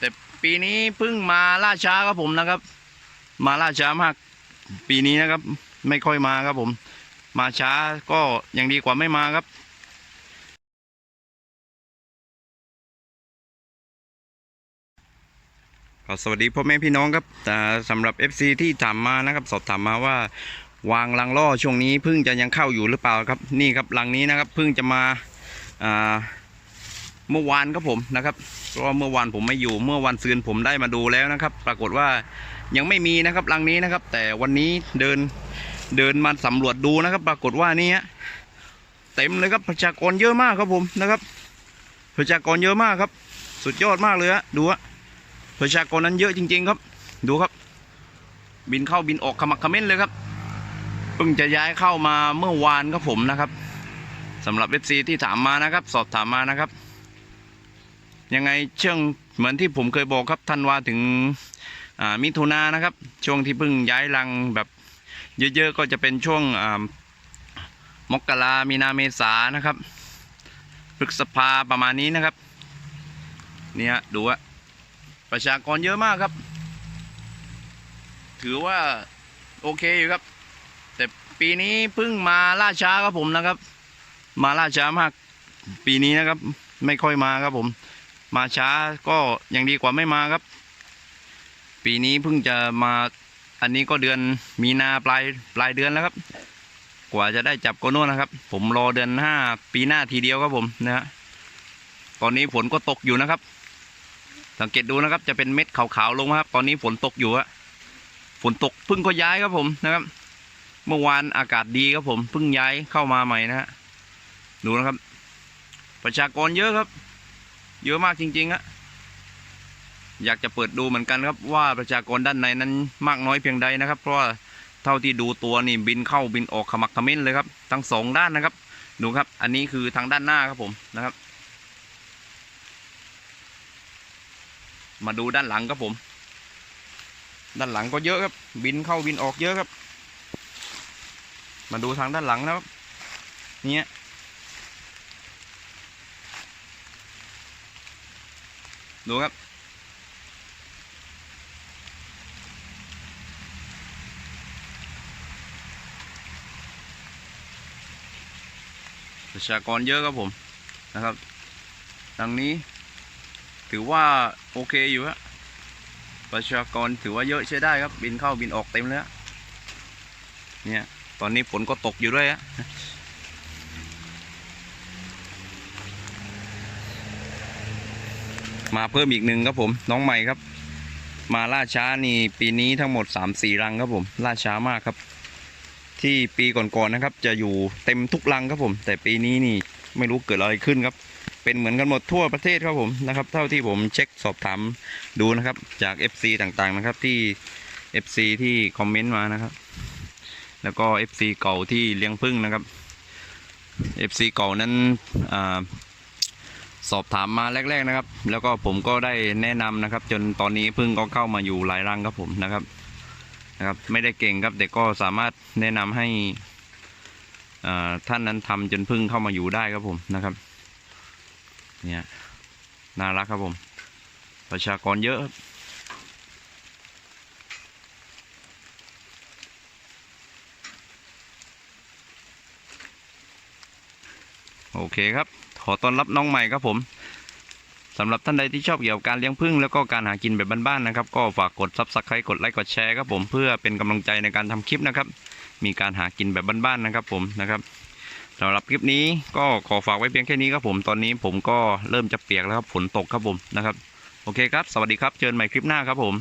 แต่ปีนี้เพิ่งมาล่าช้าครับผมนะครับ มาล่าช้ามาก ปีนี้นะครับ ไม่ค่อยมาครับผม มาช้าก็ยังดีกว่าไม่มาครับสวัสดีพ่อแม่พี่น้องครับสำหรับ FC ที่ถามมานะครับ สอบถามมาว่าวางรังล่อช่วงนี้พึ่งจะยังเข้าอยู่หรือเปล่าครับนี่ครับรังนี้นะครับพึ่งจะมาอ่า เมื่อวานครับผมนะครับเพราะเมื่อวานผมไม่อยู่เมื่อวันซืนผมได้มาดูแล้วนะครับ ปรากฏว่ายังไม่มีนะครับรังนี้นะครับ แต่วันนี้เดินเดินมาสำรวจดูนะครับ ปรากฏว่านี่ฮะเต็มเลยครับประชากรเยอะมากครับผมนะครับประชากรเยอะมากครับ สุดยอดมากเลยฮะดูฮะประชากรนั้นเยอะจริง ๆ ครับ ดูครับ บินเข้าบินออกขมักขม้นเลยครับเพิ่งจะย้ายเข้ามาเมื่อวานครับผมนะครับสำหรับเอฟซีที่ถามมานะครับ สอบถามมานะครับ ยังไงเชื่องเหมือนที่ผมเคยบอกครับธันวาถึงมิถุนานะครับ ช่วงที่เพิ่งย้ายรังแบบเยอะๆก็จะเป็นช่วงมกรามีนาเมษานะครับพฤษภาประมาณนี้นะครับเนี่ยดูอะประชากรเยอะมากครับ ถือว่าโอเคอยู่ครับ แต่ปีนี้เพิ่งมาล่าช้าครับผมนะครับ มาล่าช้ามาก ปีนี้นะครับ ไม่ค่อยมาครับผม มาช้าก็ยังดีกว่าไม่มาครับ ปีนี้เพิ่งจะมาอันนี้ก็เดือนมีนาปลายปลายเดือนแล้วครับ กว่าจะได้จับโกโน่นะครับ ผมรอเดือนห้าปีหน้าทีเดียวครับผมนะฮะตอนนี้ฝนก็ตกอยู่นะครับ สังเกตดูนะครับ จะเป็นเม็ดขาวๆลงครับ ตอนนี้ฝนตกอยู่อะฝนตกเพิ่งก็ย้ายครับผมนะครับ เมื่อวานอากาศดีครับผมเพิ่งย้ายเข้ามาใหม่นะฮะดูนะครับ ประชากรเยอะครับ เยอะมากจริงๆอะอยากจะเปิดดูเหมือนกันครับว่าประชากรด้านในนั้นมากน้อยเพียงใดนะครับ เพราะว่าเท่าที่ดูตัวนี่บินเข้าบินออกขมักขม้นเลยครับ ทั้งสองด้านนะครับ ดูครับ อันนี้คือทางด้านหน้าครับผมนะครับ มาดูด้านหลังครับผม ด้านหลังก็เยอะครับ บินเข้าบินออกเยอะครับ มาดูทางด้านหลังนะครับ เนี่ย ดูครับ ประชากรเยอะครับผมนะครับดังนี้ถือว่าโอเคอยู่ฮะประชากรถือว่าเยอะใช้ได้ครับ บินเข้าบินออกเต็มเลยเนี่ยตอนนี้ฝนก็ตกอยู่ด้วยฮะ มาเพิ่มอีกหนึ่งครับผมน้องใหม่ครับ มาล่าช้านี่ปีนี้ทั้งหมด3ามสี่รังครับผมล่าช้ามากครับ ที่ปีก่อนๆนะครับ จะอยู่เต็มทุกรังครับผม แต่ปีนี้นี่ไม่รู้เกิดอะไรขึ้นครับ เป็นเหมือนกันหมดทั่วประเทศครับผมนะครับ เท่าที่ผมเช็คสอบถามดูนะครับ จาก FC ต่างๆนะครับที่ FC ที่คอมเมนต์มานะครับ แล้วก็ FC เก่าที่เลี้ยงพึ่งนะครับ FC เก่านั้นอา สอบถามมาแรก ๆนะครับ แล้วก็ผมก็ได้แนะนำนะครับ จนตอนนี้พึ่งก็เข้ามาอยู่หลายรังครับผมนะครับนะครับ ไม่ได้เก่งครับแต่ก็สามารถแนะนำให้อ่าท่านนั้นทำจนพึ่งเข้ามาอยู่ได้ครับผมนะครับ เนี่ยน่ารักครับผม ประชากรเยอะครับโอเคครับ ขอต้อนรับน้องใหม่ครับผมสำหรับท่านใดที่ชอบเกี่ยวกับการเลี้ยงผึ้งแล้วก็การหากินแบบบ้านๆนะครับ ก็ฝากกดซับสไครต์กดไลค์กดแชร์ครับผมเพื่อเป็นกำลังใจในการทำคลิปนะครับ มีการหากินแบบบ้านๆนะครับผมนะครับสำหรับคลิปนี้ก็ขอฝากไว้เพียงแค่นี้ครับผมตอนนี้ผมก็เริ่มจะเปียกแล้วครับฝนตกครับผมนะครับ โอเคครับ สวัสดีครับเจอกันใหม่คลิปหน้าครับผม